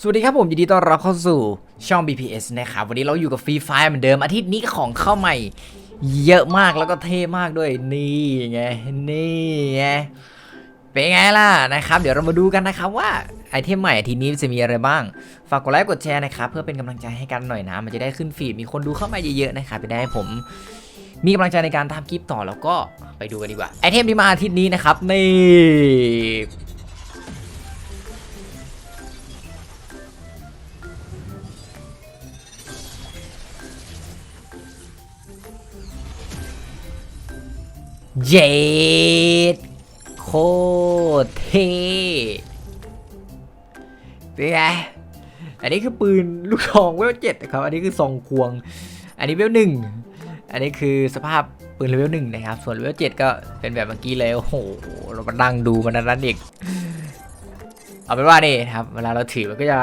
สวัสดีครับผมยินดีต้อนรับเข้าสู่ช่อง BPS นะครับวันนี้เราอยู่กับฟรีไฟเหมือนเดิมอาทิตย์นี้ของเข้าใหม่ เยอะมากแล้วก็เท่มากด้วยนี่ไงนี่ไงเป็นไงล่ะนะครับ เดี๋ยวเรามาดูกันนะครับว่าไอเทมใหม่อาทิตย์นี้จะมีอะไรบ้าง ฝากกดไลค์กดแชร์นะครับเพื่อเป็นกำลังใจให้กันหน่อยนะ มันจะได้ขึ้นฟีดมีคนดูเข้ามาเยอะๆนะครับจะได้ให้ผมมีกำลังใจในการทำคลิปต่อแล้วก็ไปดูกันดีกว่าไอเทมที่มาอาทิตย์นี้นะครับนี่ เย็ดโคตรเท่เป็นไงอันนี้คือปืนลูกซองเวลเจ็ดนะครับ อันนี้คือซองควง อันนี้เวลหนึ่ง อันนี้คือสภาพปืนเลเวลหนึ่งนะครับ ส่วนเลเวลเจ็ดก็เป็นแบบเมื่อกี้เลย โอ้โห เรามานั่งดูมันนั้นเด็กเอาเป็นว่านี่ครับ เวลาเราถือมันก็จะ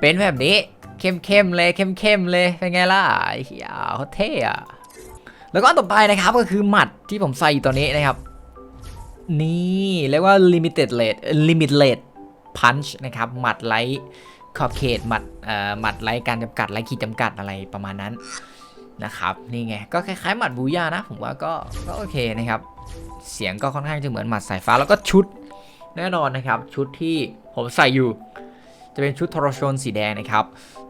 เป็นแบบนี้ เข้มๆเลย เข้มๆเลย เป็นไงล่ะไอ้เหี้ยเขาเท่อะ แล้วก็ต่อไปนะครับก็คือหมัดที่ผมใส่อยู่ตอนนี้นะครับ นี่เรียกว่า limited rate limit rate punch นะครับ หมัดไร้ขอบเขตหมัดเอ่อหมัดไร้การจำกัดไร้ขีดจำกัดอะไรประมาณนั้นนะครับนี่ไงก็คล้ายๆหมัดบูย่านะ ผมว่าก็ก็โอเคนะครับ เสียงก็ค่อนข้างจะเหมือนหมัดสายฟ้าแล้วก็ชุดแน่นอนนะครับ ชุดที่ผมใส่อยู่ จะเป็นชุดทรชนสีแดงนะครับ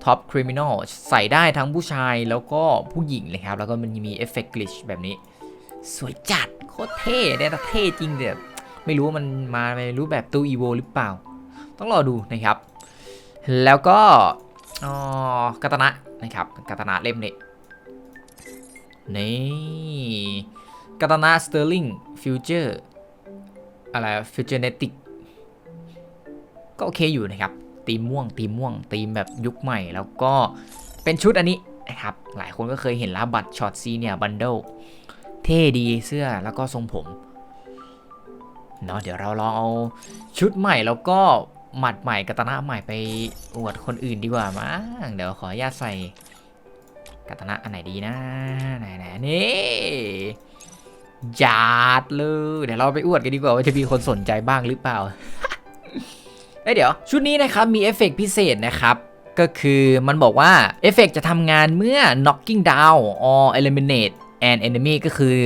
ท็อปคริมินอลใส่ได้ทั้งผู้ชายแล้วก็ผู้หญิงเลยครับ แล้วก็มันมีเอฟเฟกต์กลิชแบบนี้ สวยจัด โคตรเท่เนี่ยนะเท่จริงเดี๋ยไม่รู้ว่ามันมาในรูปแบบตู้อีโวหรือเปล่า ต้องรอดูนะครับ แล้วก็อ๋อกาตนะนะครับกาตนะเล่มนี้นี่กาตนาสเตอร์ลิงฟิวเจอร์อะไรฟิวเจอร์เนติกก็โอเคอยู่นะครับ ตีมม่วงตีมม่วงตีมแบบยุคใหม่ แล้วก็เป็นชุดอันนี้นะครับหลายคนก็เคยเห็นแล้วบัตรช็อตซีเนี่ยบันเดิลเท่ดีเสื้อแล้วก็ทรงผมเนาะเดี๋ยวเราลองเอาชุดใหม่แล้วก็หมัดใหม่กาตนาใหม่ไปอวดคนอื่นดีกว่ามั้งเดี๋ยวขออนุญาตใส่กัตนะอันไหนดีนะไหนไหนนี่จาดเลยเดี๋ยวเราไปอวดกันดีกว่าว่าจะมีคนสนใจบ้างหรือเปล่า เอ้ยเดี๋ยว ชุดนี้นะครับมีเอฟเฟกต์พิเศษนะครับก็คือมันบอกว่าเอฟเฟกต์จะทำงานเมื่อ knocking down or eliminate an enemy ก็คือ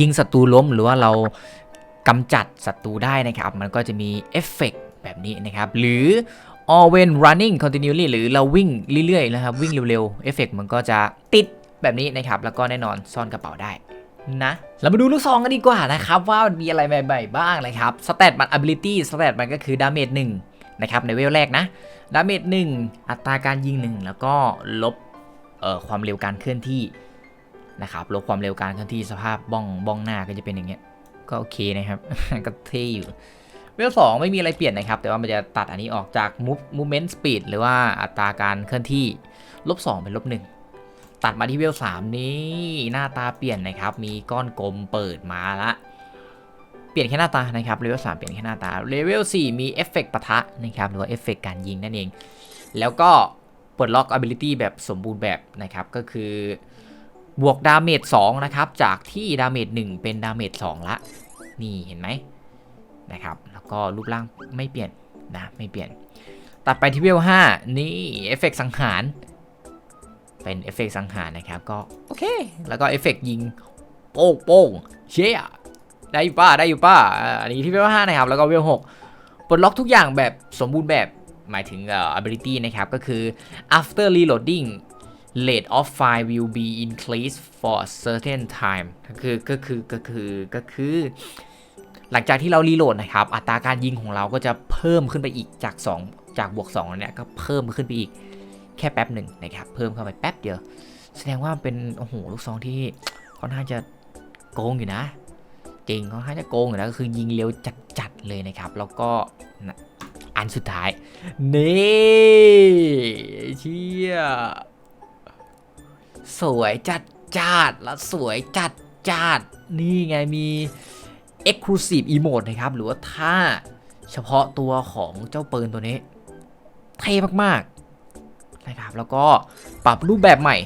ยิงศัตรูล้มหรือว่าเรากำจัดศัตรูได้นะครับ มันก็จะมีเอฟเฟกต์แบบนี้นะครับ หรือ or when running continually หรือเราวิ่งเรื่อยๆนะครับ วิ่งเร็วๆเอฟเฟกต์มันก็จะติดแบบนี้นะครับ แล้วก็แน่นอนซ่อนกระเป๋าได้นะเรามาดูลูกซองกันดีกว่านะครับ ว่ามันมีอะไรใหม่ๆบ้างนะครับสเตตมัน ability สเตตมันก็คือดาเมจหนึ่ง นะครับในเวลแรกนะดาเมจหนึ่งอัตราการยิงหนึ่งแล้วก็ลบเอ่อความเร็วการเคลื่อนที่นะครับลบความเร็วการเคลื่อนที่สภาพบ้องบ้องหน้าก็จะเป็นอย่างเงี้ยก็โอเคนะครับก็เท่อยู่เวลสองไม่มีอะไรเปลี่ยนนะครับ แต่ว่ามันจะตัดอันนี้ออกจาก move movement speed หรือว่าอัตราการเคลื่อนที่ลบ2เป็นลบ1ตัดมาที่เวล3นี้หน้าตาเปลี่ยนนะครับ มีก้อนกลมเปิดมาละ เปลี่ยนแค่หน้าตานะครับเลเวล3เปลี่ยนแค่หน้าตาเลเวล4มีเอฟเฟกต์ปะทะนะครับหรือว่าเอฟเฟกต์การยิงนั่นเอง แล้วก็ปลดล็อก ability แบบสมบูรณ์แบบนะครับก็คือบวกดาเมจ2นะครับจากที่ดาเมจ1เป็นดาเมจ2ละ นี่เห็นไหมนะครับแล้วก็รูปร่างไม่เปลี่ยนนะไม่เปลี่ยน ตัดไปที่เวล5นี่เอฟเฟกสังหาร เป็นเอฟเฟกสังหารนะครับก็โอเค แล้วก็เอฟเฟกยิงโป้งโป้งเชี่ย ได้อยู่ป้าได้อยู่ป้าอันนี้ที่เวล5นะครับแล้วก็เวล6ปลดล็อกทุกอย่างแบบสมบูรณ์แบบหมายถึงอ่อ ability นะครับ ก็คือ after reloading rate of fire will be increased for a certain time ก็คือก็คือก็คือก็คือ หลังจากที่เรารีโหลดนะครับ อัตราการยิงของเราก็จะเพิ่มขึ้นไปอีกจาก 2 จากบวก2เนี่ยก็เพิ่มขึ้นไปอีกแค่แป๊บหนึ่งนะครับ เพิ่มเข้าไปแป๊บเดียว แสดงว่าเป็น โอ้โห ลูกซองที่ค่อนข้างจะโกงอยู่นะ จริงค่อนข้างจะโกงนะก็คือยิงเร็วจัดๆเลยนะครับ แล้วก็อันสุดท้ายนี่เชี่ยสวยจัดจัดแล้วสวยจัดจัดนี่ไงมี Exclusive Emote นะครับ หรือว่าท่าเฉพาะตัวของเจ้าปืนตัวนี้ เท่มากๆนะครับ แล้วก็ปรับรูปแบบใหม่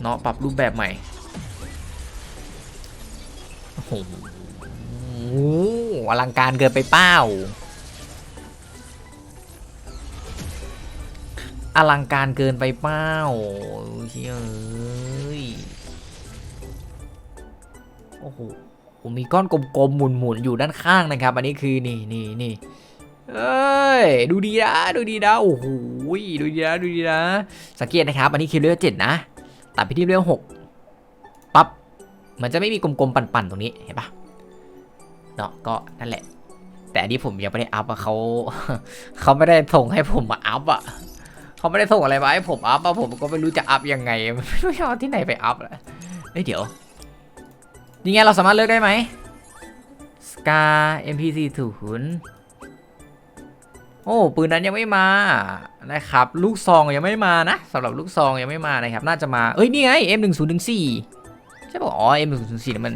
เนาะปรับรูปแบบใหม่ โอ้โหอลังการเกินไปเป้าอลังการเกินไปเป้าเฮ้ยเอ้ยโอ้โหผมมีก้อนกลมๆ หมุนๆ อยู่ด้านข้างนะครับ อันนี้คือนี่นี่นี่เอ้ย ดูดีนะ ดูดีนะ โอ้โห ดูดีนะ ดูดีนะ สังเกตนะครับ อันนี้คิวเลเวลเจ็ดนะ ตัดไปที่เลเวลหก มันจะไม่มีกลมๆปั่นๆตรงนี้เห็นปะเนาะก็นั่นแหละ แต่อันนี้ผมยังไม่ได้อัพอะเขาเขาไม่ได้ส่งให้ผมมาอัพอะเขาไม่ได้ส่งอะไรมาให้ผมอัพอะผมก็ไม่รู้จะอัพยังไงไม่รู้จะเอาที่ไหนไปอัพละเฮ้ยเดี๋ยวยังไงเราสามารถเลือกได้ไหมสกา MP40 โอ้ปืนนั้นยังไม่มานะครับ ลูกซองยังไม่มานะสำหรับลูกซองยังไม่มานะครับ น่าจะมาเอ้ยนี่ไง M1014 ใช่ป่ะอ๋อ M104 มัน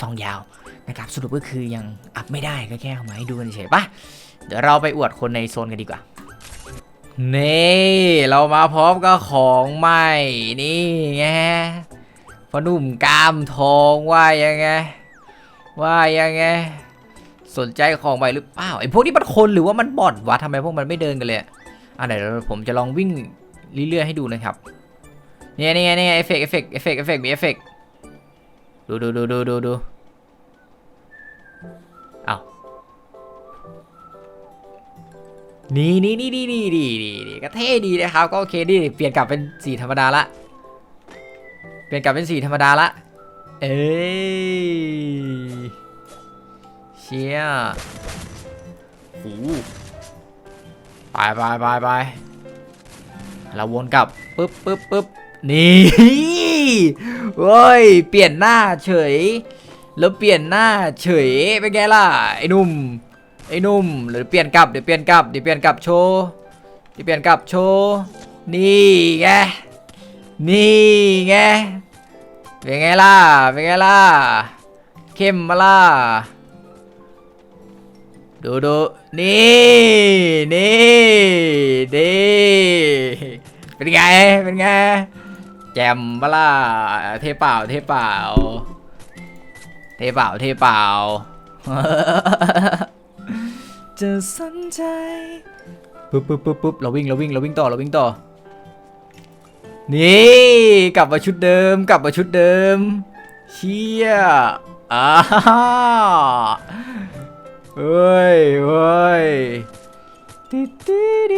ซองยาวนะครับสรุปก็คือยังอัพไม่ได้ก็แค่เอามาให้ดูกันเฉยปะเดี๋ยวเราไปอวดคนในโซนกันดีกว่านี่เรามาพร้อมกับของใหม่นี่ไงพอหนุ่มกล้ามทองว่ายังไงว่ายังไงสนใจของใหม่หรือเปล่าไอ้พวกนี้มันคนหรือว่ามันบอดวะทำไมพวกมันไม่เดินกันเลยอะอะเดี๋ยวผมจะลองวิ่งเรื่อยๆให้ดูนะครับ นี่ไงนี่ไงเอฟเฟกเอฟเฟกเอฟเฟกเอฟเฟกมีเอฟเฟกดูดูดูดูดูดูเอานี่นี่นี่นี่นี่นี่นี่ก็เท่ดีนะครับ ก็โอเคดีเปลี่ยนกลับเป็นสีธรรมดาละ เปลี่ยนกลับเป็นสีธรรมดาละ เอ้ยเชี่ยหูไปไปไปไปเราวนกลับปึ๊บปึ๊บปึ๊บ นี่เฮ้ย เปลี่ยนหน้าเฉย แล้วเปลี่ยนหน้าเฉยเป็นไงล่ะไอ้หนุ่มไอ้หนุ่มหรือเปลี่ยนกลับเดี๋ยวเปลี่ยนกลับเดี๋ยวเปลี่ยนกลับโชว์เดี๋ยวเปลี่ยนกลับโชว์นี่ไงนี่ไงเป็นไงล่ะเป็นไงล่ะเข้มมาล่ะดูดูนี่นี่นี่เป็นไงเป็นไง แจมมาล่ะเทเปล่า เทเปล่า เทเปล่า เทเปล่า จะสนใจปุ๊บปุ๊บปุ๊บปุ๊บเราวิ่งเราวิ่งเราวิ่งต่อเราวิ่งต่อ นี่กลับมาชุดเดิม กลับมาชุดเดิม เชี่ยอ้าเฮ้ยเฮ้ยติดติด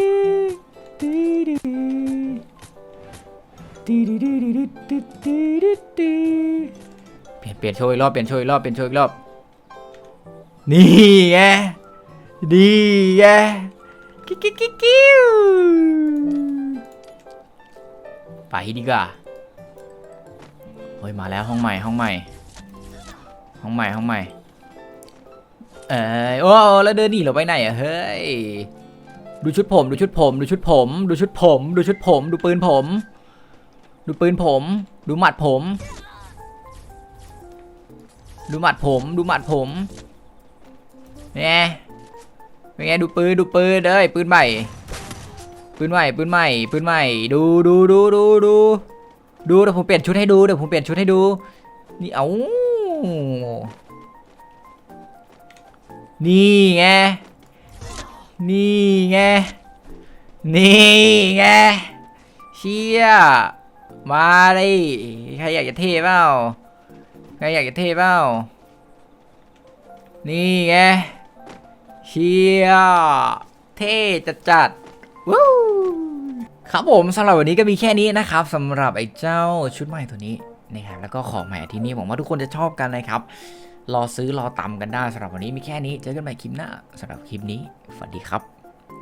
ติดติดติดติดติดติดติดติดเปลี่ยนเปลี่ยนโชว์อีกรอบเปลี่ยนโชว์อีกรอบเปลี่ยนโชว์อีกรอบ นี่ไงนี่ไงกิ๊กกิ๊กกิ๊กกิ๊วไปดีกว่าเฮ้ยมาแล้วห้องใหม่ห้องใหม่ ห้องใหม่ห้องใหม่เอ้ยโอ้แล้วเดินหนีเราไปไหนอะเฮ้ยดูชุดผม ดูชุดผม ดูชุดผม ดูชุดผม ดูชุดผม ดูปืนผม ดูปืนผม ดูหมัดผม ดูหมัดผม ดูหมัดผมเนี่ยเป็นไงดูปืนดูปืนเอ้ยปืนใหม่ ปืนใหม่ปืนใหม่ปืนใหม่ ดูดูดูดูดูดูเดี๋ยวผมเปลี่ยนชุดให้ดูเดี๋ยวผมเปลี่ยนชุดให้ดู นี่เอานี่ไง นี่ไง นี่ไง เชี่ย มาดิใครอยากจะเท่เปล่าใครอยากจะเท่เปล่านี่ไงเชียเท่จัดจัดวู้ครับผมสำหรับวันนี้ก็มีแค่นี้นะครับสำหรับไอ้เจ้าชุดใหม่ตัวนี้นะครับแล้วก็ของใหม่ที่นี่ผมว่าทุกคนจะชอบกันนะครับ รอซื้อรอตำกันได้สำหรับวันนี้มีแค่นี้เจอกันใหม่คลิปหน้าสำหรับคลิปนี้สวัสดีครับ